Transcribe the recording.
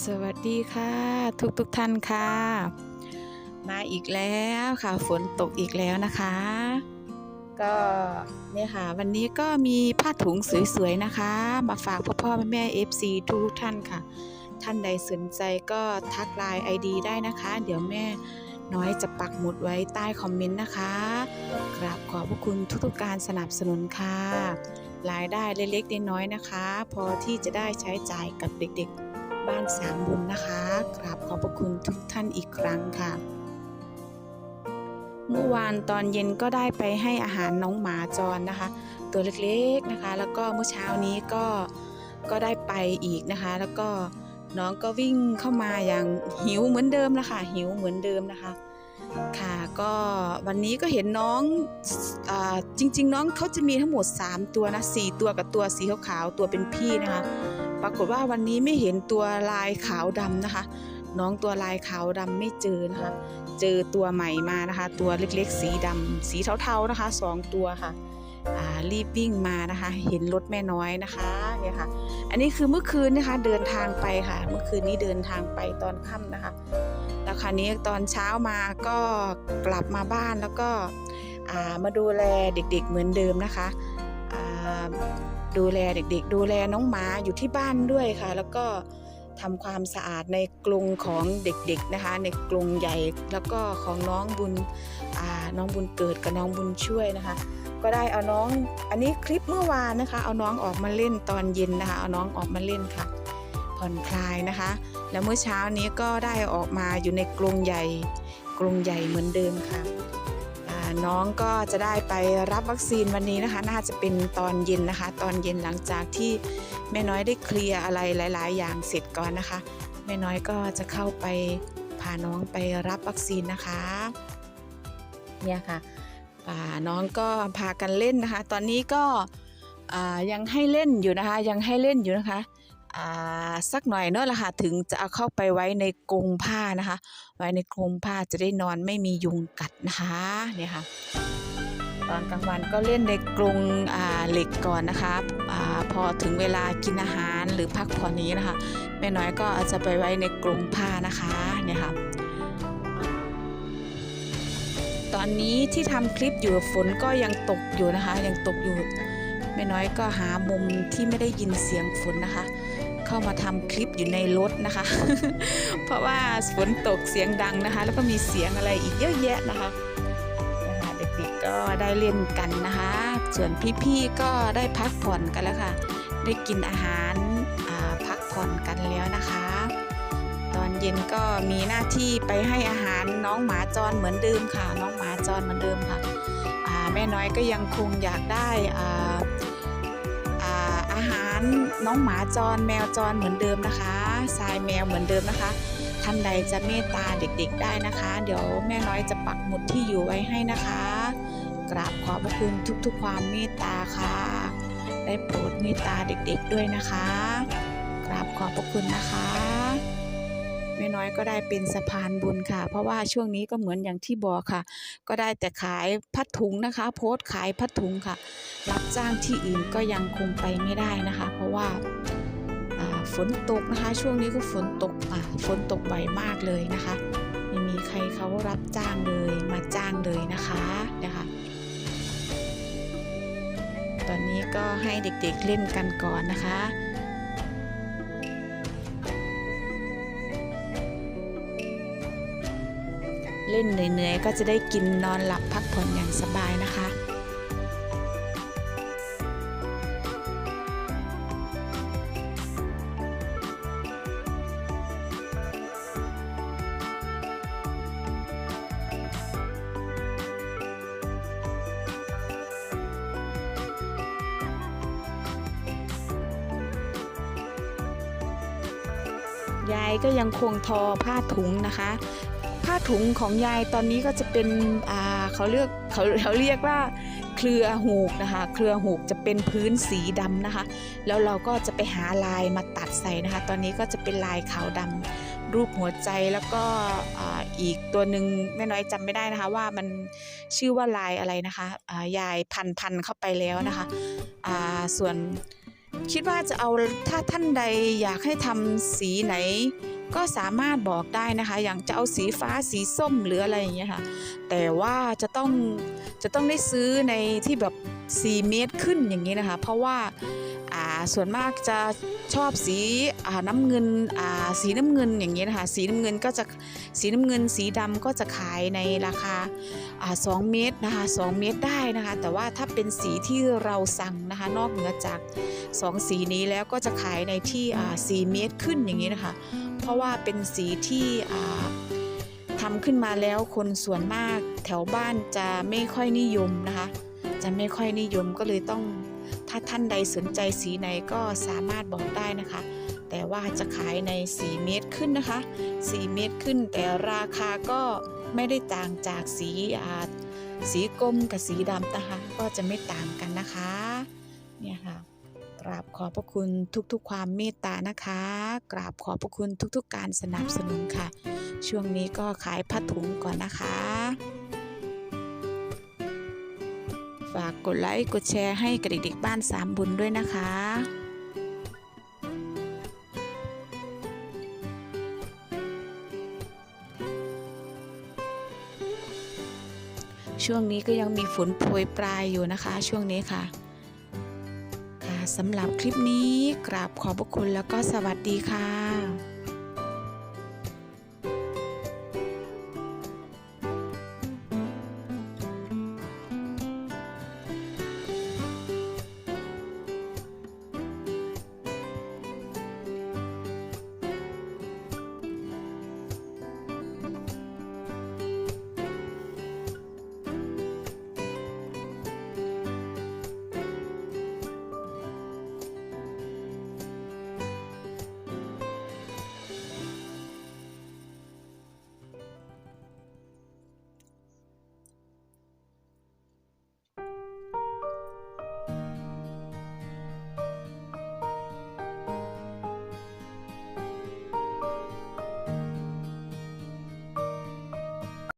สวัสดีค่ะ ทุกทุกท่านค่ะ มาอีกแล้วค่ะฝนตกอีกแล้วนะคะ ก็เนี่ยค่ะ วันนี้ก็มีผ้าถุงสวยๆนะคะ มาฝากพ่อพ่อแม่แม่ FC ทุกท่านค่ะ ท่านใดสนใจก็ทักไลน์ ID ได้นะคะ เดี๋ยวแม่น้อยจะปักหมุดไว้ใต้คอมเมนต์นะคะกราบขอบพระคุณทุกๆการสนับสนุนค่ะรายได้เล็กๆน้อยๆนะคะ พอที่จะได้ใช้จ่ายกับเด็กๆ บ้านสามบุญนะคะกราบขอบพระคุณทุกท่านอีกครั้งค่ะ เมื่อวานตอนเย็นก็ได้ไปให้อาหารน้องหมาจรนะคะ ตัวเล็กๆนะคะ แล้วก็เมื่อเช้านี้ก็ก็ได้ไปอีกนะคะ แล้วก็น้องก็วิ่งเข้ามาอย่างหิวเหมือนเดิมนะคะหิวเหมือนเดิมนะคะ ค่ะก็วันนี้ก็เห็นน้องอจริง ๆ น้องเขาจะมีทั้งหมด 3 ตัวนะ4ตัวกับตัวสีขาวๆตัวเป็นพี่นะคะ ปรากฏว่าวันนี้ไม่เห็นตัวลายขาวดำนะคะ น้องตัวลายขาวดำไม่เจอนะคะ เจอตัวใหม่มานะคะ ตัวเล็กๆ สีดำสีเทาๆนะคะสองตัวค่ะรีบวิ่งมานะคะ เห็นรถแม่น้อยนะคะเนี่ยค่ะ อันนี้คือเมื่อคืนนะคะเดินทางไปค่ะ เมื่อคืนนี้เดินทางไปตอนค่ำนะคะ แล้วคราวนี้ตอนเช้ามาก็กลับมาบ้านแล้วก็ามาดูแลเด็กๆเหมือนเดิมนะคะ ดูแลเด็กๆ ดูแลน้องหมาอยู่ที่บ้านด้วยค่ะ แล้วก็ทำความสะอาดในกรงของเด็กๆนะคะ ในกรงใหญ่แล้วก็ของน้องบุญน้องบุญเกิดกับน้องบุญช่วยนะคะ ก็ได้เอาน้องอันนี้คลิปเมื่อวานนะคะ เอาน้องออกมาเล่นตอนเย็นนะคะ เอาน้องออกมาเล่นค่ะ ผ่อนคลายนะคะ แล้วเมื่อเช้านี้ก็ได้ออกมาอยู่ในกรงใหญ่กรงใหญ่เหมือนเดิมค่ะ น้องก็จะได้ไปรับวัคซีนวันนี้นะคะ น่าจะเป็นตอนเย็นนะคะ ตอนเย็นหลังจากที่แม่น้อยได้เคลียร์อะไรหลาย ๆ อย่างเสร็จก่อนนะคะ แม่น้อยก็จะเข้าไปพาน้องไปรับวัคซีนนะคะ เนี่ยค่ะอ่าน้องก็พากันเล่นนะคะ ตอนนี้ก็อ่ายังให้เล่นอยู่นะคะ ยังให้เล่นอยู่นะคะอ่า สักหน่อยเนอะละค่ะถึงจะเอาเข้าไปไว้ในกรงผ้านะคะ ไว้ในกรงผ้าจะได้นอนไม่มียุงกัดนะคะเนี่ยค่ะตอนกลางวันก็เล่นในกรงเหล็กก่อนนะคะอพอถึงเวลากินอาหารหรือพักผ่อนนี้นะคะแม่น้อยก็อาจจะไปไว้ในกรงผ้านะคะเนี่ยค่ะตอนนี้ที่ทำคลิปอยู่ฝนก็ยังตกอยู่นะคะ ยังตกอยู่แม่น้อยก็หามุมที่ไม่ได้ยินเสียงฝนนะคะ เข้ามาทำคลิปอยู่ในรถนะคะ เพราะว่าฝนตกเสียงดังนะคะ แล้วก็มีเสียงอะไรอีกเยอะแยะนะคะนะคะเด็กๆก็ได้เล่นกันนะคะ ส่วนพี่ๆก็ได้พักผ่อนกันแล้วค่ะ ได้กินอาหาราพักผ่อนกันแล้วนะคะ ตอนเย็นก็มีหน้าที่ไปให้อาหารน้องหมาจรเหมือนเดิมค่ะ น้องหมาจรเหมือนเดิมค่ะแม่น้อยก็ยังคงอยากได้อ่าาหารน้องหมาจรแมวจรเหมือนเดิมนะคะทรายแมวเหมือนเดิมนะคะ ท่านใดจะเมตตาเด็กๆได้นะคะ เดี๋ยวแม่น้อยจะปักหมุดที่อยู่ไว้ให้นะคะ กราบขอบพระคุณทุกๆ ความเมตตาค่ะ ได้โปรดเมตตาเด็กๆด้วยนะคะ กราบขอบพระคุณนะคะ แม่น้อยก็ได้เป็นสะพานบุญค่ะ เพราะว่าช่วงนี้ก็เหมือนอย่างที่บอกค่ะ ก็ได้แต่ขายพัดถุงนะคะ โพสต์ขายพัดถุงค่ะ รับจ้างที่อื่นก็ยังคงไปไม่ได้นะคะ เพราะว่าฝนตกนะคะ ช่วงนี้ก็ฝนตกอ่าฝนตกบ่อยมากเลยนะคะไม่มีใครเขารับจ้างเลยมาจ้างเลยนะคะนะคะตอนนี้ก็ให้เด็กๆเล่นกันก่อนนะคะ เล่นเหนื่อยๆ ก็จะได้กินนอนหลับพักผ่อนอย่างสบายนะคะยายก็ยังคงทอผ้าถุงนะคะ ผ้าถุงของยายตอนนี้ก็จะเป็นอ่าเขาเรียกเขาเขาเรียกว่าเครือหูกนะคะเครือหูกจะเป็นพื้นสีดำนะคะ แล้วเราก็จะไปหาลายมาตัดใส่นะคะ ตอนนี้ก็จะเป็นลายขาวดำรูปหัวใจแล้วก็อ,อีกตัวหนึ่งแม่น้อยจำไม่ได้นะคะ ว่ามันชื่อว่าลายอะไรนะคะยายพันพันเข้าไปแล้วนะคะส่วน คิดว่าจะเอาถ้าท่านใดอยากให้ทำสีไหน ก็สามารถบอกได้นะคะ อย่างจะเอาสีฟ้าสีส้มหรืออะไรอย่างเงี้ยค่ะ แต่ว่าจะต้องจะต้องได้ซื้อในที่แบบ 4 เมตรขึ้นอย่างนี้นะคะ เพราะว่าอ่า ส่วนมากจะชอบสีน้ำเงินสีน้ำเงินอย่างนี้นะคะสีน้ำเงินก็จะสีน้ำเงินสีดำก็จะขายในราคาอ่า2เมตรนะคะ2เมตรได้นะคะ แต่ว่าถ้าเป็นสีที่เราสั่งนะคะนอกเหนือจาก 2 สีนี้แล้วก็จะขายในที่อ่เมตรขึ้นอย่างนี้นะคะเพราะว่าเป็นสีที่อ่าทำขึ้นมาแล้วคนส่วนมากแถวบ้านจะไม่ค่อยนิยมนะคะ จะไม่ค่อยนิยมก็เลยต้อง ถ้าท่านใดสนใจสีไหนก็สามารถบอกได้นะคะ แต่ว่าจะขายใน 4 เมตรขึ้นนะคะ 4 เมตรขึ้น แต่ราคาก็ไม่ได้ต่างจากสีอ่าสีกรมกับสีดำนะคะ ก็จะไม่ต่างกันนะคะ เนี่ยค่ะ กราบขอบพระคุณทุกๆ ความเมตตานะคะ กราบขอบพระคุณทุกๆ การสนับสนุนค่ะ ช่วงนี้ก็ขายผ้าถุงก่อนนะคะ กดไลค์กดแชร์ให้กับเด็กๆบ้านสามบุญด้วยนะคะช่วงนี้ก็ยังมีฝนโปรยปลายอยู่นะคะ ช่วงนี้ค่ะ ค่ะสำหรับคลิปนี้กราบขอบพระคุณแล้วก็สวัสดีค่ะ